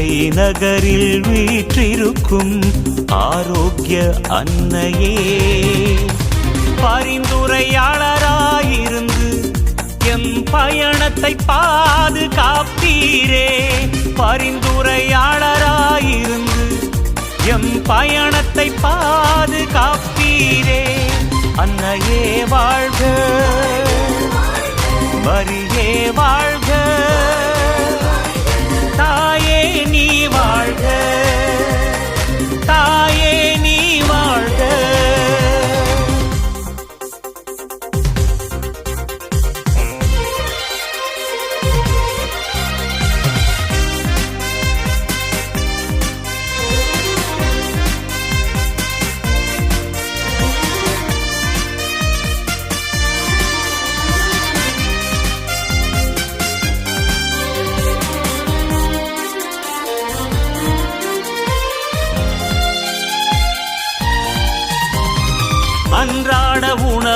வேளை நகரில் வீற்றிருக்கும் ஆரோக்கிய அன்னையே. பரிந்துரையாளராயிருந்து எம் பயணத்தை பாதுகாப்பீரே. பரிந்துரையாளராயிருந்து எம் பயணத்தை பாதுகாப்பீரே. அன்னையே வாழ்க. வரியே வாழ்க.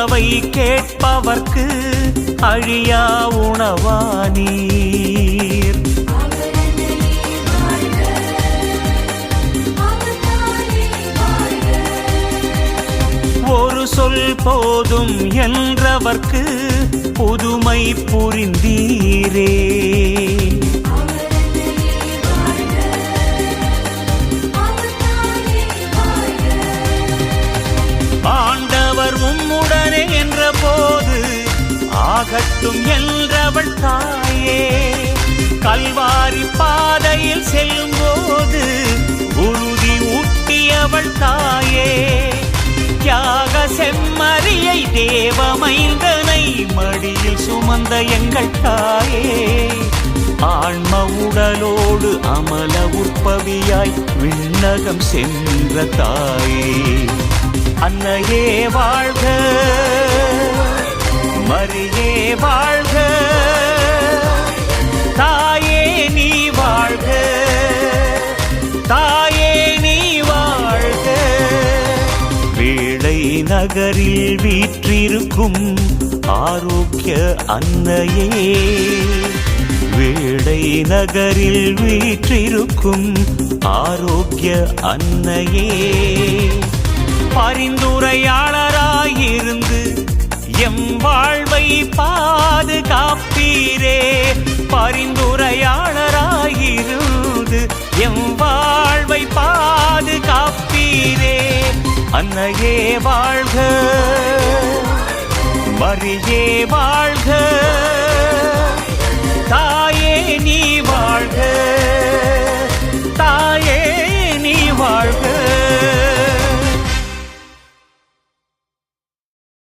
உணவை கேட்பவர்க்கு அழியா உணவா ஒரு சொல் போதும் என்றவர்க்கு புதுமை புரிந்தீரே. ஆகட்டும் என்றவள் தாயே. கல்வாரி பாதையில் செல்லும் போது உறுதி ஊட்டியவள் தாயே. தியாக செம்மறியை தேவமைந்தனை மடியில் சுமந்த எங்கள் தாயே. ஆன்ம உடலோடு அமல உற்பவியாய் விண்ணகம் சென்ற தாயே. அன்னையே வாழ்க. மரியே வாழ்க. தாயே நீ வாழ்க. தாயே நீ வாழ்க. வேளை நகரில் வீற்றிருக்கும் ஆரோக்கிய அன்னையே. வேளை நகரில் வீற்றிருக்கும் ஆரோக்கிய அன்னையே. பரிந்துரையாளராயிருந்து எம் வாழ்வை பாதுகாப்பீரே. பரிந்துரையாளராயிருந்து எம் வாழ்வை பாதுகாப்பீரே. அன்னையே வாழ்க மரியே வாழ்க.